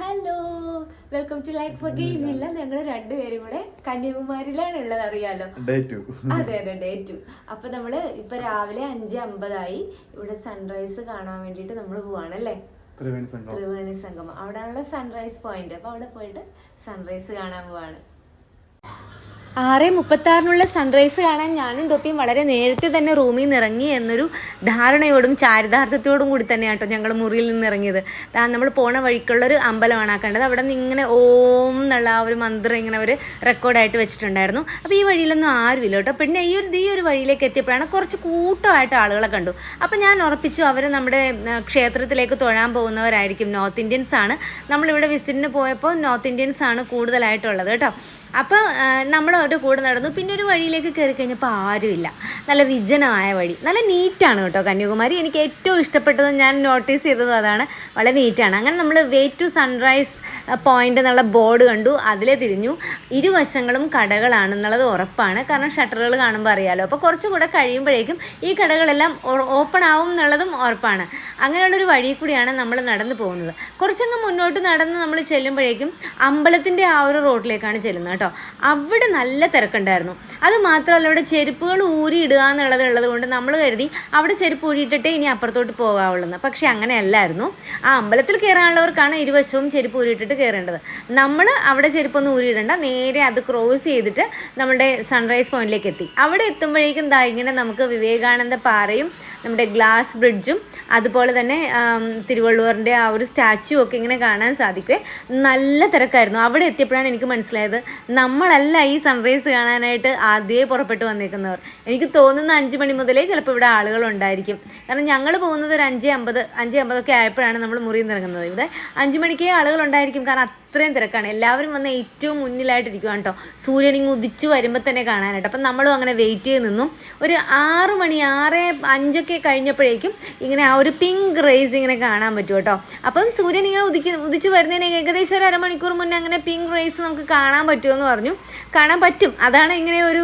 Hello welcome to life for game ഇല്ല ഞങ്ങൾ രണ്ടുപേരും കൂടെ കന്യാകുമാരിയിലാണ് ഉള്ളത് അറിയാലോ അതെ അതെ ഡേ ടു അപ്പൊ നമ്മൾ ഇപ്പൊ രാവിലെ അഞ്ച് അമ്പതായി. ഇവിടെ സൺറൈസ് കാണാൻ വേണ്ടിട്ട് നമ്മൾ പോവാണ് അല്ലേ ത്രിവേണി സംഗമം. അവിടെയാണല്ലോ സൺറൈസ് പോയിന്റ് അപ്പൊ അവിടെ പോയിട്ട് സൺറൈസ് കാണാൻ പോവാണ്. ആറ് മുപ്പത്താറിനുള്ള സൺറൈസ് കാണാൻ ഞാനും ടൊപ്പിയും വളരെ നേരത്തെ തന്നെ റൂമിൽ നിന്ന് ഇറങ്ങി എന്നൊരു ധാരണയോടും ചാരിതാർത്ഥ്യത്തോടും കൂടി തന്നെയാണ് കേട്ടോ ഞങ്ങൾ മുറിയിൽ നിന്ന് ഇറങ്ങിയത്. നമ്മൾ പോണ വഴിക്കുള്ളൊരു അമ്പലമാണ് ആ കണ്ടത്. അവിടെ നിന്ന് ഇങ്ങനെ ഓം എന്നുള്ള ആ ഒരു മന്ത്രം ഇങ്ങനെ അവർ റെക്കോർഡായിട്ട് വെച്ചിട്ടുണ്ടായിരുന്നു. അപ്പോൾ ഈ വഴിയിലൊന്നും ആരുമില്ല കേട്ടോ. പിന്നെ ഈ ഒരു ഈ ഒരു വഴിയിലേക്ക് എത്തിയപ്പോഴാണ് കുറച്ച് കൂട്ടമായിട്ട് ആളുകളെ കണ്ടു. അപ്പോൾ ഞാൻ ഉറപ്പിച്ചു അവർ നമ്മുടെ ക്ഷേത്രത്തിലേക്ക് തൊഴാൻ പോകുന്നവരായിരിക്കും. നോർത്ത് ഇന്ത്യൻസ് ആണ്. നമ്മളിവിടെ വിസിറ്റിന് പോയപ്പോൾ നോർത്ത് ഇന്ത്യൻസ് ആണ് കൂടുതലായിട്ടുള്ളത് കേട്ടോ. അപ്പോൾ നമ്മൾ അവരുടെ കൂടെ നടന്നു. പിന്നെ ഒരു വഴിയിലേക്ക് കയറി കഴിഞ്ഞപ്പോൾ ആരുമില്ല. നല്ല വിജനമായ വഴി. നല്ല നീറ്റാണ് കേട്ടോ കന്യാകുമാരി. എനിക്ക് ഏറ്റവും ഇഷ്ടപ്പെട്ടത് ഞാൻ നോട്ടീസ് ചെയ്തത് അതാണ്. വളരെ നീറ്റാണ്. അങ്ങനെ നമ്മൾ വേ ടു സൺറൈസ് പോയിന്റ് എന്നുള്ള ബോർഡ് കണ്ടു. അതിലെ തിരിഞ്ഞു. ഇരുവശങ്ങളും കടകളാണെന്നുള്ളത് ഉറപ്പാണ്. കാരണം ഷട്ടറുകൾ കാണുമ്പോൾ അറിയാമല്ലോ അപ്പോൾ കുറച്ചുകൂടെ കഴിയുമ്പോഴേക്കും ഈ കടകളെല്ലാം ഓപ്പൺ ആവും എന്നുള്ളതും ഉറപ്പാണ്. അങ്ങനെയുള്ളൊരു വഴി കൂടിയാണ് നമ്മൾ നടന്നു പോകുന്നത്. കുറച്ചങ്ങ് മുന്നോട്ട് നടന്ന് നമ്മൾ ചെല്ലുമ്പോഴേക്കും അമ്പലത്തിന്റെ ആ ഒരു റോഡിലേക്കാണ് ചെല്ലുന്നത് കേട്ടോ. അവിടെ നല്ല തിരക്കുണ്ടായിരുന്നു. അത് മാത്രമല്ല അവിടെ ചെരുപ്പുകൾ ഊരി ഇടുക എന്നുള്ളത് ഉള്ളത് കൊണ്ട് നമ്മൾ കരുതി അവിടെ ചെരുപ്പ് ഊരിയിട്ടിട്ടേ ഇനി അപ്പുറത്തോട്ട് പോകാവുള്ളൂ പക്ഷേ അങ്ങനെയല്ലായിരുന്നു ആ അമ്പലത്തിൽ കയറാനുള്ളവർക്കാണ് ഇരുവശവും ചെരുപ്പ് ഊരിയിട്ടിട്ട് കയറേണ്ടത്. നമ്മൾ അവിടെ ചെരുപ്പൊന്നും ഊരിയിടണ്ട. നേരെ അത് ക്രോസ് ചെയ്തിട്ട് നമ്മുടെ സൺറൈസ് പോയിന്റിലേക്ക് എത്തി. അവിടെ എത്തുമ്പോഴേക്കും ദാ ഇങ്ങനെ നമുക്ക് വിവേകാനന്ദ പാറയും നമ്മുടെ ഗ്ലാസ് ബ്രിഡ്ജും അതുപോലെ തന്നെ തിരുവള്ളുവറിന്റെ ആ ഒരു സ്റ്റാച്ചു ഒക്കെ ഇങ്ങനെ കാണാൻ സാധിക്കുമേ നല്ല തിരക്കായിരുന്നു. അവിടെ എത്തിയപ്പോഴാണ് എനിക്ക് മനസ്സിലായത് നമ്മളല്ല ഈ സൺറൈസ് കാണാനായിട്ട് ആദ്യമേ പുറപ്പെട്ട് വന്നിരിക്കുന്നവർ എനിക്ക് തോന്നുന്ന അഞ്ച് മണി മുതലേ ചിലപ്പോൾ ഇവിടെ ആളുകൾ ഉണ്ടായിരിക്കും. കാരണം ഞങ്ങൾ പോകുന്നത് ഒരു അഞ്ച് അമ്പത് അഞ്ച് അമ്പതൊക്കെ ആയപ്പോഴാണ് നമ്മൾ മുറിയിൽ നിന്ന് ഇറങ്ങുന്നത്. ഇവിടെ അഞ്ച് മണിക്കേ ആളുകൾ ഉണ്ടായിരിക്കും. കാരണം അത്രയും തിരക്കാണ്. എല്ലാവരും വന്ന് ഏറ്റവും മുന്നിലായിട്ടിരിക്കുകയാണ് കേട്ടോ സൂര്യൻ ഇങ്ങ് ഉദിച്ചു വരുമ്പോൾ തന്നെ കാണാനായിട്ട്. അപ്പം നമ്മളും അങ്ങനെ വെയിറ്റ് ചെയ്ത് നിന്നു. ഒരു ആറ് മണി ആറ് അഞ്ചൊക്കെ കഴിഞ്ഞപ്പോഴേക്കും ഇങ്ങനെ ആ ഒരു പിങ്ക് റേസ് ഇങ്ങനെ കാണാൻ പറ്റും കേട്ടോ അപ്പം സൂര്യൻ ഇങ്ങനെ ഉദിക്ക് ഉദിച്ചു വരുന്നതിന് ഏകദേശം ഒരു അരമണിക്കൂർ മുന്നേ അങ്ങനെ പിങ്ക് റേസ് നമുക്ക് കാണാൻ പറ്റുമെന്ന് പറഞ്ഞു. കാണാൻ പറ്റും. അതാണ് ഇങ്ങനെ ഒരു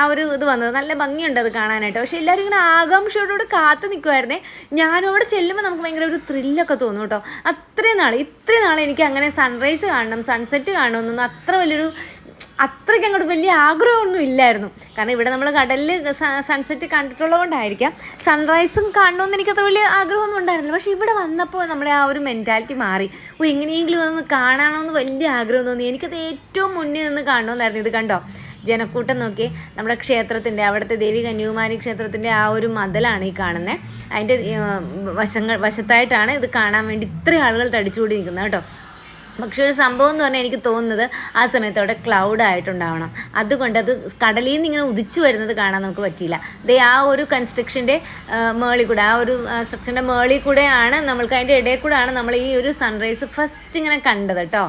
ആ ഒരു ഇത് വന്നത്. നല്ല ഭംഗിയുണ്ട് അത് കാണാനായിട്ട്. പക്ഷേ എല്ലാവരും ഇങ്ങനെ ആകാംക്ഷയോടുകൂടി കാത്തു നിൽക്കുമായിരുന്നേ ഞാനും അവിടെ ചെല്ലുമ്പോൾ നമുക്ക് ഭയങ്കര ഒരു ത്രില്ലൊക്കെ തോന്നും കേട്ടോ അത്രയും നാൾ ഇത്രയും നാൾ എനിക്ക് അങ്ങനെ സൺറൈസ് കാണണം സൺസെറ്റ് കാണണമെന്നൊന്നും അത്ര വലിയൊരു അത്രയ്ക്ക് അങ്ങോട്ട് വലിയ ആഗ്രഹമൊന്നും ഇല്ലായിരുന്നു. കാരണം ഇവിടെ നമ്മൾ കടലിൽ സൺസെറ്റ് കണ്ടിട്ടുള്ളത് കൊണ്ടായിരിക്കാം സൺറൈസും കാണണമെന്ന് എനിക്ക് അത്ര വലിയ ആഗ്രഹമൊന്നും ഉണ്ടായിരുന്നില്ല. പക്ഷേ ഇവിടെ വന്നപ്പോൾ നമ്മുടെ ആ ഒരു മെന്റാലിറ്റി മാറി. ഓ എങ്ങനെയെങ്കിലും ഒന്ന് കാണണമെന്ന് വലിയ ആഗ്രഹം തോന്നി. എനിക്കത് ഏറ്റവും മുന്നിൽ നിന്ന് കാണണമെന്നായിരുന്നു ഇത് കണ്ടോ? ജനക്കൂട്ടം നോക്കി. നമ്മുടെ ക്ഷേത്രത്തിന്റെ അവിടുത്തെ ദേവി കന്യാകുമാരി ക്ഷേത്രത്തിന്റെ ആ ഒരു മതിലാണ് ഈ കാണുന്നത് അതിന്റെ വശങ്ങൾ വശത്തായിട്ടാണ് ഇത് കാണാൻ വേണ്ടി ഇത്രയും ആളുകൾ തടിച്ചുകൂടി നിൽക്കുന്നത് കേട്ടോ. പക്ഷെ ഒരു സംഭവം എന്ന് പറഞ്ഞാൽ എനിക്ക് തോന്നുന്നത് ആ സമയത്ത് അവിടെ ക്ലൗഡ് ആയിട്ടുണ്ടാവണം. അതുകൊണ്ട് അത് കടലിൽ നിന്ന് ഇങ്ങനെ ഉദിച്ചു വരുന്നത് കാണാൻ നമുക്ക് പറ്റിയില്ല. ദേ ആ ഒരു കൺസ്ട്രക്ഷന്റെ മേളിൽ കൂടെ ആ ഒരു സ്ട്രക്ചറിന്റെ മേളിൽ കൂടെയാണ് നമ്മൾക്ക് അതിന്റെ ഇടയിൽ കൂടെയാണ് നമ്മൾ ഈ ഒരു സൺറൈസ് ഫസ്റ്റ് ഇങ്ങനെ കണ്ടത് കേട്ടോ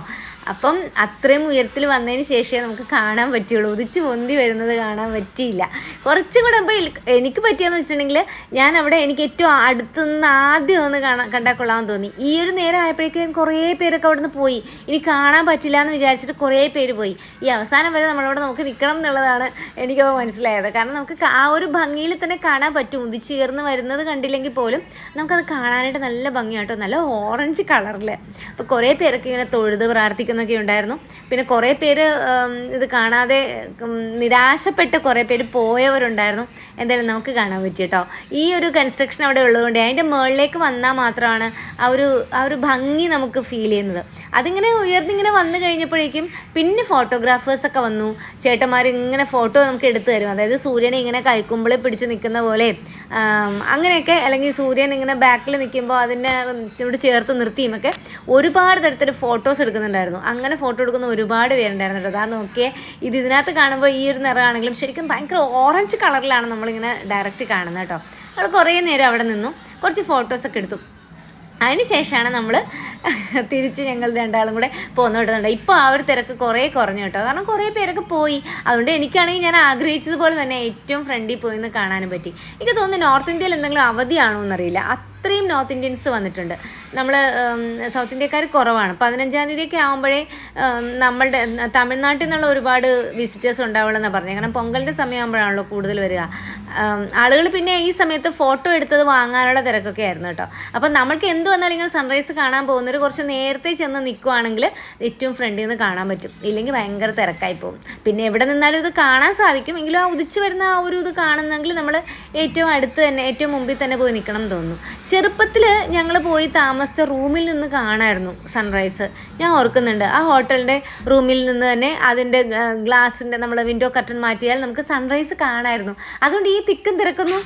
അപ്പം അത്രയും ഉയരത്തിൽ വന്നതിന് ശേഷമേ നമുക്ക് കാണാൻ പറ്റുള്ളൂ ഉദിച്ച് പൊന്തി വരുന്നത് കാണാൻ പറ്റിയില്ല. കുറച്ചും കൂടെ ഇപ്പോൾ എനിക്ക് പറ്റിയെന്ന് വെച്ചിട്ടുണ്ടെങ്കിൽ ഞാൻ അവിടെ എനിക്ക് ഏറ്റവും അടുത്തുനിന്ന് ആദ്യം ഒന്ന് കാണാൻ കണ്ടാൽ കൊള്ളാമെന്ന് തോന്നി. ഈ ഒരു നേരം ആയപ്പോഴേക്കും കുറേ പേരൊക്കെ അവിടെ നിന്ന് പോയി. ഇനി കാണാൻ പറ്റില്ല എന്ന് വിചാരിച്ചിട്ട് കുറേ പേര് പോയി. ഈ അവസാനം വരെ നമ്മളവിടെ നമുക്ക് നിൽക്കണം എന്നുള്ളതാണ് എനിക്ക് മനസ്സിലായത്. കാരണം നമുക്ക് ആ ഒരു ഭംഗിയിൽ തന്നെ കാണാൻ പറ്റും. ഉദിച്ചുയർന്ന് വരുന്നത് കണ്ടില്ലെങ്കിൽ പോലും നമുക്കത് കാണാനായിട്ട് നല്ല ഭംഗിയാട്ടോ. നല്ല ഓറഞ്ച് കളറിൽ അപ്പോൾ കുറേ പേരൊക്കെ ഇങ്ങനെ തൊഴുത് പ്രാർത്ഥിക്കുന്നൊക്കെ ഉണ്ടായിരുന്നു. പിന്നെ കുറേ പേര് ഇത് കാണാതെ നിരാശപ്പെട്ട് കുറേ പേര് പോയവരുണ്ടായിരുന്നു. എന്തായാലും നമുക്ക് കാണാൻ പറ്റി കേട്ടോ. ഈ ഒരു കൺസ്ട്രക്ഷൻ അവിടെ ഉള്ളതുകൊണ്ട് അതിന്റെ മുകളിലേക്ക് വന്നാൽ മാത്രമാണ് ആ ഒരു ആ ഒരു ഭംഗി നമുക്ക് ഫീൽ ചെയ്യുന്നത്. അതിങ്ങനെ ഉയർന്നിങ്ങനെ വന്നു കഴിഞ്ഞപ്പോഴേക്കും പിന്നെ ഫോട്ടോഗ്രാഫേഴ്സൊക്കെ വന്നു. ചേട്ടന്മാർ ഇങ്ങനെ ഫോട്ടോ നമുക്ക് എടുത്തു തരും. അതായത് സൂര്യനെ ഇങ്ങനെ കൈക്കുമ്പിളിൽ പിടിച്ച് നിൽക്കുന്ന പോലെ അങ്ങനെയൊക്കെ അല്ലെങ്കിൽ സൂര്യൻ ഇങ്ങനെ ബാക്കിൽ നിൽക്കുമ്പോൾ അതിനെ ചൂട് ചേർത്ത് നിർത്തിയും ഒക്കെ ഒരുപാട് തരത്തിൽ ഫോട്ടോസ് എടുക്കുന്നുണ്ടായിരുന്നു. അങ്ങനെ ഫോട്ടോ എടുക്കുന്ന ഒരുപാട് പേരുണ്ടായിരുന്നു അതാ നോക്കിയേ ഇത് ഇതിനകത്ത് കാണുമ്പോൾ ഈ ഒരു നിറമാണെങ്കിലും ശരിക്കും ഭയങ്കര ഓറഞ്ച് കളറിലാണ് നമ്മളിങ്ങനെ ഡയറക്റ്റ് കാണുന്നത് കേട്ടോ. അവിടെ കുറേ നേരം അവിടെ നിന്നു. കുറച്ച് ഫോട്ടോസൊക്കെ എടുത്തു. അതിന് ശേഷമാണ് നമ്മൾ തിരിച്ച് ഞങ്ങൾ രണ്ടാളും കൂടെ പോന്നു കിട്ടുന്നുണ്ട് ഇപ്പോൾ ആ ഒരു തിരക്ക് കുറേ കുറഞ്ഞു കേട്ടോ. കാരണം കുറേ പേരൊക്കെ പോയി. അതുകൊണ്ട് എനിക്കാണെങ്കിൽ ഞാൻ ആഗ്രഹിച്ചതുപോലെ തന്നെ ഏറ്റവും ഫ്രണ്ടിൽ പോയി എന്ന് കാണാനും പറ്റി. എനിക്ക് തോന്നുന്നു നോർത്ത് ഇന്ത്യയിൽ എന്തെങ്കിലും അവധിയാണോ എന്നറിയില്ല അത്രയും നോർത്ത് ഇന്ത്യൻസ് വന്നിട്ടുണ്ട്. നമ്മൾ സൗത്ത് ഇന്ത്യക്കാർ കുറവാണ്. പതിനഞ്ചാം തീയതിയൊക്കെ ആകുമ്പോഴേ നമ്മളുടെ തമിഴ്നാട്ടിൽ നിന്നുള്ള ഒരുപാട് വിസിറ്റേഴ്സ് ഉണ്ടാവുള്ളൂ പറഞ്ഞത് കാരണം പൊങ്കലിന്റെ സമയമാകുമ്പോഴാണല്ലോ കൂടുതൽ വരിക. ആളുകൾ പിന്നെ ഈ സമയത്ത് ഫോട്ടോ എടുത്തത് വാങ്ങാനുള്ള തിരക്കൊക്കെ ആയിരുന്നു കേട്ടോ. അപ്പം നമ്മൾക്ക് എന്ത് വന്നാലും ഇങ്ങനെ സൺറൈസ് കാണാൻ പോകുന്നവർ കുറച്ച് നേരത്തെ ചെന്ന് നിൽക്കുവാണെങ്കിൽ ഏറ്റവും ഫ്രണ്ടിൽ നിന്ന് കാണാൻ പറ്റും. ഇല്ലെങ്കിൽ ഭയങ്കര തിരക്കായി പോകും. പിന്നെ എവിടെ നിന്നാലും ഇത് കാണാൻ സാധിക്കും. എങ്കിലും ആ ഉദിച്ച് വരുന്ന ആ ഒരു ഇത് കാണുന്നെങ്കിൽ നമ്മൾ ഏറ്റവും അടുത്ത് തന്നെ ഏറ്റവും മുമ്പിൽ തന്നെ പോയി നിൽക്കണം എന്ന് തോന്നുന്നു. ചെറുപ്പത്തിൽ ഞങ്ങൾ പോയി താമസിച്ച റൂമിൽ നിന്ന് കാണായിരുന്നു സൺറൈസ്. ഞാൻ ഓർക്കുന്നുണ്ട്. ആ ഹോട്ടലിന്റെ റൂമിൽ നിന്ന് തന്നെ അതിന്റെ ഗ്ലാസിന്റെ നമ്മൾ വിൻഡോ കർട്ടൻ മാറ്റിയാൽ നമുക്ക് സൺറൈസ് കാണായിരുന്നു. അതുകൊണ്ട് ഈ തിക്കും തിരക്കൊന്നും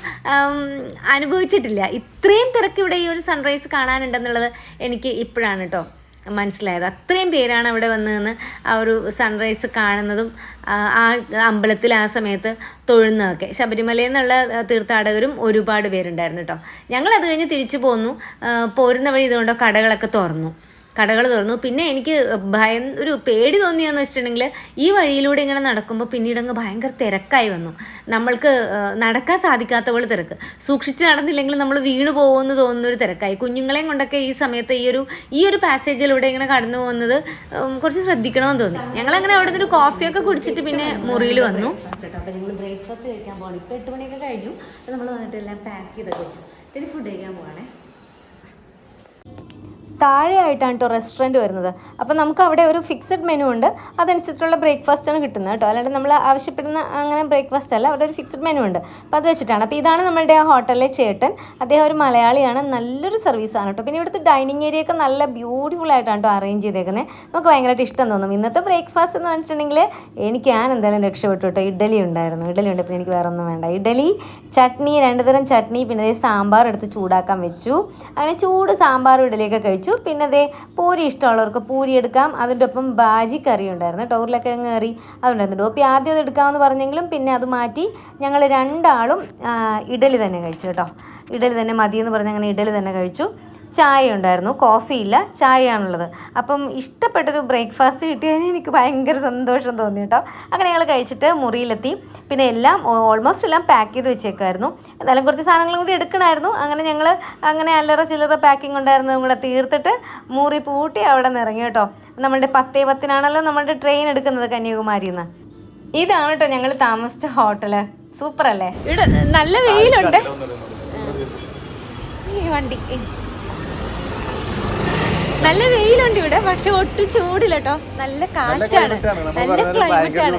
അനുഭവിച്ചിട്ടില്ല. ഇത്രയും തിരക്ക് ഇവിടെ ഈ ഒരു സൺറൈസ് കാണാനുണ്ടെന്നുള്ളത് എനിക്ക് ഇപ്പോഴാണ് കേട്ടോ മനസ്സിലായത്. അത്രയും പേരാണ് അവിടെ വന്ന് നിന്ന് ആ ഒരു സൺറൈസ് കാണുന്നതും ആ അമ്പലത്തിൽ ആ സമയത്ത് തൊഴുന്നതൊക്കെ. ശബരിമലയിൽ നിന്നുള്ള തീർത്ഥാടകരും ഒരുപാട് പേരുണ്ടായിരുന്നു കേട്ടോ. ഞങ്ങൾ അത് കഴിഞ്ഞ് തിരിച്ചു പോന്നു. പോരുന്ന വഴി ഇതുകൊണ്ടോ കടകളൊക്കെ തുറന്നു. കടകൾ തുറന്നു. പിന്നെ എനിക്ക് ഭയം ഒരു പേടി തോന്നിയെന്ന് വെച്ചിട്ടുണ്ടെങ്കിൽ ഈ വഴിയിലൂടെ ഇങ്ങനെ നടക്കുമ്പോൾ പിന്നീട് അങ്ങ് ഭയങ്കര തിരക്കായി വന്നു. നമ്മൾക്ക് നടക്കാൻ സാധിക്കാത്ത പോലെ തിരക്ക്. സൂക്ഷിച്ച് നടന്നില്ലെങ്കിൽ നമ്മൾ വീണ് പോകുമെന്ന് തോന്നുന്ന ഒരു തിരക്കായി. കുഞ്ഞുങ്ങളെയും കൊണ്ടൊക്കെ ഈ സമയത്ത് ഈ ഒരു ഈ ഒരു പാസേജിലൂടെ ഇങ്ങനെ കടന്നു പോകുന്നത് കുറച്ച് ശ്രദ്ധിക്കണമെന്ന് തോന്നി. ഞങ്ങൾ അങ്ങനെ അവിടെ നിന്ന് ഒരു കോഫിയൊക്കെ കുടിച്ചിട്ട് പിന്നെ മുറിയിൽ വന്നു. ബ്രേക്ക്ഫാസ്റ്റ് കഴിക്കാൻ പോകണം ഇപ്പോൾ എട്ട് മണിയൊക്കെ കഴിഞ്ഞു. അപ്പോൾ നമ്മൾ വന്നിട്ട് എല്ലാം പാക്ക് ചെയ്തൊക്കെ വെച്ചു. പിന്നെ ഫുഡ് കഴിക്കാൻ പോകണേ താഴെയായിട്ടാണ് കേട്ടോ റെസ്റ്റോറന്റ് വരുന്നത്. അപ്പോൾ നമുക്ക് അവിടെ ഒരു ഫിക്സഡ് മെനു ഉണ്ട്. അതനുസരിച്ചുള്ള ബ്രേക്ക്ഫാസ്റ്റാണ് കിട്ടുന്നത് കേട്ടോ അല്ലാണ്ട് നമ്മൾ ആവശ്യപ്പെടുന്ന അങ്ങനെ ബ്രേക്ക്ഫാസ്റ്റ് അല്ല അവിടെ ഒരു ഫിക്സഡ് മെനു ഉണ്ട്. അപ്പോൾ അത് വെച്ചിട്ടാണ്. അപ്പോൾ ഇതാണ് നമ്മുടെ ആ ഹോട്ടലിലെ ചേട്ടൻ. അദ്ദേഹം ഒരു മലയാളിയാണ്. നല്ലൊരു സർവീസാണ് കേട്ടോ പിന്നെ ഇവിടുത്തെ ഡൈനിങ് ഏരിയ ഒക്കെ നല്ല ബ്യൂട്ടിഫുൾ ആയിട്ടാണ് കേട്ടോ അറേഞ്ച് ചെയ്തേക്കുന്നത് നമുക്ക് ഭയങ്കരമായിട്ട് ഇഷ്ടം തോന്നും. ഇന്നത്തെ ബ്രേക്ക്ഫാസ്റ്റ് എന്ന് വെച്ചിട്ടുണ്ടെങ്കിൽ എനിക്ക് ഞാൻ എന്തായാലും രക്ഷപ്പെട്ടു കേട്ടോ ഇഡലി ഉണ്ടായിരുന്നു. ഇഡലി ഉണ്ട്. പിന്നെ എനിക്ക് വേറെ ഒന്നും വേണ്ട. ഇഡലി ചട്നി രണ്ടുതരം ചട്നി പിന്നെ സാമ്പാർ എടുത്ത് ചൂടാക്കാൻ വെച്ചു. അങ്ങനെ ചൂട് സാമ്പാർ ഇഡലിയൊക്കെ കഴിച്ചു. പിന്നെ അതേ പൂരി ഇഷ്ടമുള്ളവർക്ക് പൂരി എടുക്കാം. അതിന്റെ ഒപ്പം ബാജി കറി ഉണ്ടായിരുന്നു കേട്ടോ. ഉരുളക്കിഴങ്ങ് കറി അതുണ്ടായിരുന്നു. ഡോപ്പി ആദ്യം അത് എടുക്കാമെന്ന് പറഞ്ഞെങ്കിലും പിന്നെ അത് മാറ്റി ഞങ്ങൾ രണ്ടാളും ഇഡലി തന്നെ കഴിച്ചു കേട്ടോ. ഇഡലി തന്നെ മതിയെന്ന് പറഞ്ഞ് അങ്ങനെ ഇഡലി തന്നെ കഴിച്ചു. ചായ ഉണ്ടായിരുന്നു കോഫി ഇല്ല ചായയാണുള്ളത്. അപ്പം ഇഷ്ടപ്പെട്ടൊരു ബ്രേക്ക്ഫാസ്റ്റ് കിട്ടിയതിന് എനിക്ക് ഭയങ്കര സന്തോഷം തോന്നി കേട്ടോ. അങ്ങനെ ഞങ്ങൾ കഴിച്ചിട്ട് മുറിയിലെത്തി. പിന്നെ എല്ലാം ഓൾമോസ്റ്റ് എല്ലാം പാക്ക് ചെയ്ത് വെച്ചേക്കായിരുന്നു എന്തായാലും കുറച്ച് സാധനങ്ങളും കൂടി എടുക്കണമായിരുന്നു. അങ്ങനെ ഞങ്ങൾ അങ്ങനെ അല്ലറ ചില്ലറ പാക്കിംഗ് ഉണ്ടായിരുന്നതും കൂടെ തീർത്തിട്ട് മുറി പൂട്ടി അവിടെ നിന്ന് ഇറങ്ങി കേട്ടോ. നമ്മളുടെ പത്തേ പത്തിനാണല്ലോ നമ്മളുടെ ട്രെയിൻ എടുക്കുന്നത് കന്യാകുമാരിയിൽ നിന്ന് ഇതാണ് കേട്ടോ ഞങ്ങൾ താമസിച്ച ഹോട്ടൽ. സൂപ്പർ അല്ലേ ഇവിടെ നല്ല വെയിലുണ്ട്. ഈ വണ്ടി നല്ല വെയിലുണ്ട് ഇവിടെ പക്ഷെ ഒട്ടും ചൂടില്ലട്ടോ. നല്ല കാറ്റാണ്. നല്ല ക്ലൈമറ്റ് ആണ്.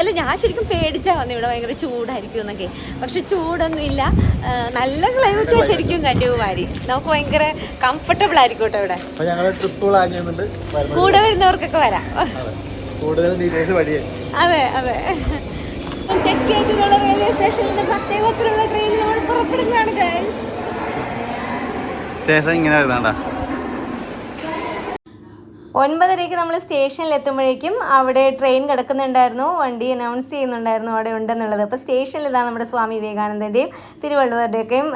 അല്ല ഞാൻ ശരിക്കും പേടിച്ചാ വന്നു ഇവിടെ ഭയങ്കര ചൂടായിരിക്കും എന്നൊക്കെ. പക്ഷെ ചൂടൊന്നും ഇല്ല. നല്ല ക്ലൈമറ്റാണ് ശരിക്കും കന്യാകുമാരി. നമുക്ക് ഭയങ്കര കംഫർട്ടബിൾ ആയിരിക്കും കേട്ടോ ഇവിടെ. കൂടെ വരുന്നവർക്കൊക്കെ വരാം. അതെ. അതെ തെക്കേറ്റുള്ള റെയിൽവേ സ്റ്റേഷനിൽ നിന്ന് പത്തേ പത്തിലുള്ള ട്രെയിൻ നമ്മൾ പുറപ്പെടുന്നതാണ് ഗൈസ് സ്റ്റേഷൻ ഇങ്ങനെ വരുന്നതാ ഒൻപതരയ്ക്ക് നമ്മൾ സ്റ്റേഷനിൽ എത്തുമ്പോഴേക്കും അവിടെ ട്രെയിൻ കിടക്കുന്നുണ്ടായിരുന്നു. വണ്ടി അനൗൺസ് ചെയ്യുന്നുണ്ടായിരുന്നു അവിടെ ഉണ്ടെന്നുള്ളത്. അപ്പോൾ സ്റ്റേഷനിൽ ഇതാ നമ്മുടെ സ്വാമി വിവേകാനന്ദന്റെയും തിരുവള്ളുവരുടെയൊക്കെയും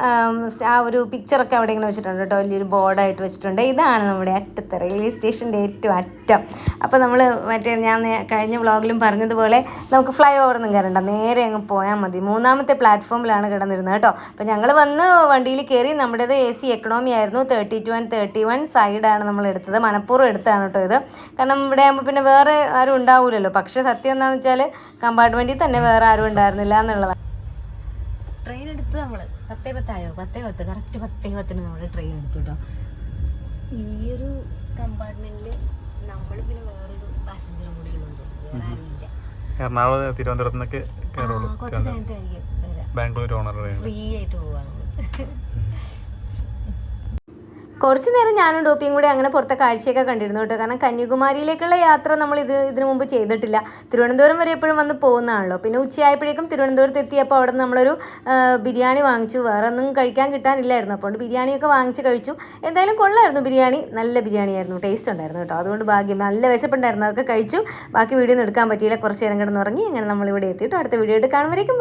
ആ ഒരു പിക്ചറൊക്കെ അവിടെ ഇങ്ങനെ വെച്ചിട്ടുണ്ട് കേട്ടോ. വലിയൊരു ബോർഡായിട്ട് വെച്ചിട്ടുണ്ട്. ഇതാണ് നമ്മുടെ അറ്റത്ത് റെയിൽവേ സ്റ്റേഷന്റെ ഏറ്റവും അറ്റം. അപ്പോൾ നമ്മൾ മറ്റേ ഞാൻ കഴിഞ്ഞ വ്ളോഗിലും പറഞ്ഞതുപോലെ നമുക്ക് ഫ്ലൈ ഓവറൊന്നും കയറണ്ട നേരെ അങ്ങ് പോയാൽ മതി. മൂന്നാമത്തെ പ്ലാറ്റ്ഫോമിലാണ് കിടന്നിരുന്നത് കേട്ടോ. അപ്പോൾ ഞങ്ങൾ വന്ന് വണ്ടിയിൽ കയറി നമ്മുടേത് എ സി എക്കണോമി ആയിരുന്നു. Thirty two and thirty one സൈഡാണ് നമ്മൾ എടുത്തത്. മനഃപൂർവം എടുത്താണ് കേട്ടോ ഇത്. കാരണം ഇവിടെ ആകുമ്പോൾ പിന്നെ വേറെ ആരും ഉണ്ടാവില്ലല്ലോ പക്ഷേ സത്യം എന്താണെന്ന് വെച്ചാൽ കമ്പാർട്ട്മെന്റിൽ തന്നെ വേറെ ആരും ഉണ്ടായിരുന്നില്ല എന്നുള്ളതാണ്. ട്രെയിൻ എടുത്ത് നമ്മൾ പത്തേ പത്തായോ? പത്തേ പത്ത്. കറക്റ്റ് പത്തേ പത്തിന് നമ്മൾ ട്രെയിൻ എടുത്തു കേട്ടോ ഈ ഒരു കമ്പാർട്ട്മെന്റിൽ നമ്മൾ പിന്നെ വേറൊരു പാസഞ്ചർ കൂടി ഉള്ളൂ വേറെ എറണാകുളം തിരുവനന്തപുരത്ത് നിന്നൊക്കെ ബാംഗ്ലൂർ ഓണർ ഫ്രീ ആയിട്ട് പോവാം കുറച്ച് നേരം ഞാനും ഡോപ്പിയും കൂടി അങ്ങനെ പുറത്തെ കാഴ്ചയൊക്കെ കണ്ടിരുന്നു കേട്ടോ. കാരണം കന്യാകുമാരിയിലേക്കുള്ള യാത്ര നമ്മൾ ഇത് ഇതിനു മുമ്പ് ചെയ്തിട്ടില്ല. തിരുവനന്തപുരം വരെ എപ്പോഴും വന്ന് പോകുന്നതാണല്ലോ. പിന്നെ ഉച്ചയായപ്പോഴേക്കും തിരുവനന്തപുരത്ത് എത്തിയപ്പോൾ അവിടെ നമ്മളൊരു ബിരിയാണി വാങ്ങിച്ചു. വേറെ ഒന്നും കഴിക്കാൻ കിട്ടാനില്ലായിരുന്നു. അപ്പോൾ ബിരിയാണിയൊക്കെ വാങ്ങിച്ച് കഴിച്ചു. എന്തായാലും കൊള്ളായിരുന്നു ബിരിയാണി. നല്ല ബിരിയാണി ആയിരുന്നു. ടേസ്റ്റ് ഉണ്ടായിരുന്നു കേട്ടോ. അതുകൊണ്ട് ഭാഗ്യം. നല്ല വിശപ്പുണ്ടായിരുന്നു. അതൊക്കെ കഴിച്ചു. ബാക്കി വീഡിയോ ഒന്നും എടുക്കാൻ പറ്റിയില്ല. കുറച്ച് നേരം കിടന്നുറങ്ങി. അങ്ങനെ നമ്മളിവിടെ എത്തിയിട്ട് അടുത്ത വീഡിയോ എടുക്കാൻ കാണുമ്പോഴേക്കും